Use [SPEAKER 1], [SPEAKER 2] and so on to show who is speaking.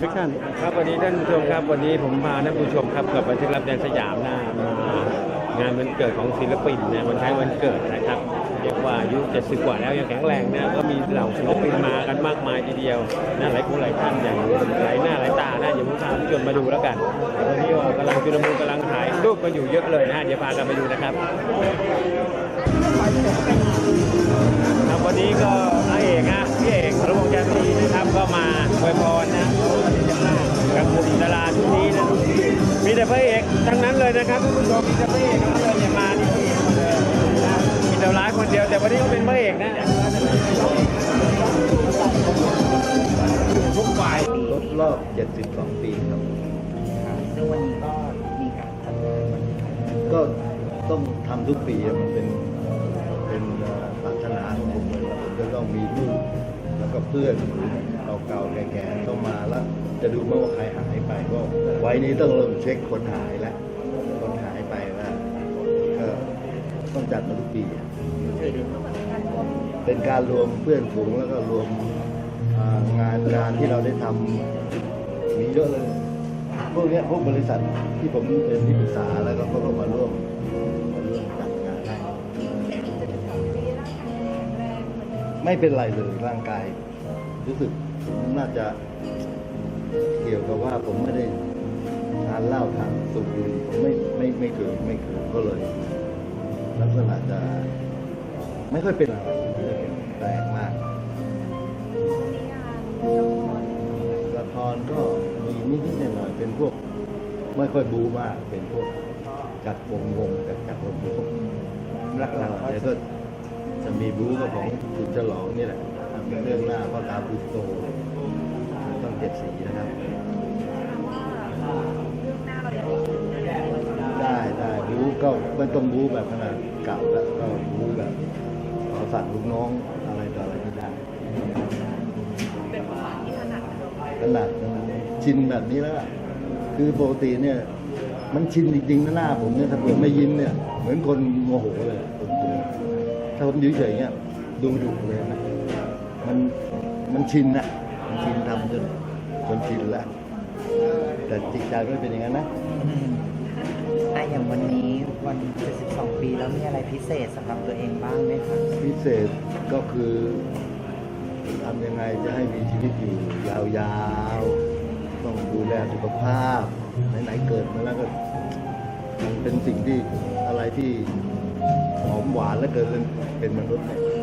[SPEAKER 1] ฟิกชัน
[SPEAKER 2] ครับวันนี้ท่านผู้ชมครับวันนี้ผมพาท่านผู้ชมครับกับบันทึกรับแดนสยามนะมางานวันเกิดของศิลปินนะวันคล้ายวันเกิดนะครับเรียกว่าอายุจะสิบกว่าแล้วยังแข็งแรงนะก็มีเหล่าศิลปินมากันมากมายทีเดียวนะหลายคนหลายท่านอย่างหลายหน้าหลายตานะอย่าเพิ่งพาท่านผู้ชมมาดูแล้วกันวันนี้กำลังจุลมุนกำลังถ่ายรูปกันอยู่เยอะเลยนะเดี๋ยวพากันไปดูนะครับครับวันนี้ก็พระเอกฮะพี่เอกระวงจันทรีนะครับก็มาอวยพร กับกลุ่มดาราชุดนี้นะมีแต่พระเอกทั้งนั้นเลยนะครับท่านผู้ชมมีแต่พระเอกทั้งนั้นเลยเนี่ยมาที่นี่หมดเลยนะมีแต่ร้ายคนเดียวแต่วันนี้ก็เป็นพระเอกนะทุกฝ่าย
[SPEAKER 3] ครบรอบ 72 ปีครับ
[SPEAKER 4] ซึ่งวันนี้ก็มีการจัดงานวัน
[SPEAKER 3] ก็ต้องทำทุกปีอะมันเป็นเป็นเอ่อปรารถนาของผมเลยว่าผมจะต้องมีลูกแล้วก็เพื่อน เก่าๆแก่ๆต้องมาแล้ว จะดูไหมว่าใครหายไปก็ไว้นี้ต้องเริ่มเช็คคนหายแล้วคนหายไปว่าก็ต้องจัดมาทุกปีเป็นการรวมเพื่อนฝูงแล้วก็รวมงานงานที่เราได้ทำมีเยอะเลยพวกนี้พวกบริษัทที่ผมเป็นที่ปรึกษาแล้วก็เขาก็มาร่วมมาร่วมจัดงานให้ไม่เป็นไรเลยร่างกาย รู้สึกน่าจะเกี่ยวกับว่าผมไม่ได้ทานเหล้าทานสูบบุหรี่ผมไม่ไม่ไม่เคยไม่เคยก็เลย ลักษณะจะ ไม่ค่อยเป็นอะไรไม่ค่อยเป็นแปลกมากละครก็มีนิดๆหน่อยๆเป็นพวก ไม่ค่อยบูมากเป็นพวกจัดวงวงจัดจัดวงวงหลักๆเดี๋ยวก็จะมีบูก็ของคุณฉลองนี่แหละทำ เรื่องหน้าพ่อตาพุทโตต้องเจ็ดสีนะครับ ได้ได้บูก็ไม่ต้องบูแบบขนาดเก่าแล้วก็บูแบบขอสั่งลูกน้องอะไรต่ออะไรก็ได้ขนาดนั้นชินแบบนี้แล้วคือปกติเนี่ยมันชินจริงๆนะหน้าผมเนี่ยถ้าผมไม่ยิ้มเนี่ย เหมือนคนโมโหเลยถ้าผมยืเฉยเนี่ยดูดุเลยนะ มันมันชินนะมันชินทำจนจนชินแล้ว แต่จิตใจไม่เป็นอย่างนั้นนะ
[SPEAKER 4] อะอย่างวันนี้วัน72ปีแล้วมีอะไรพิเศษสำหรับตัวเองบ้างไหมคะ
[SPEAKER 3] พิเศษก็คือทำยังไงจะให้มีชีวิตอยู่ยาวๆ ต้องดูแลสุขภาพ ไหนๆเกิดมาแล้วก็มันเป็นสิ่งที่อะไรที่หอมหวานและเกิดเป็นเป็นมนุษย์เนี่ย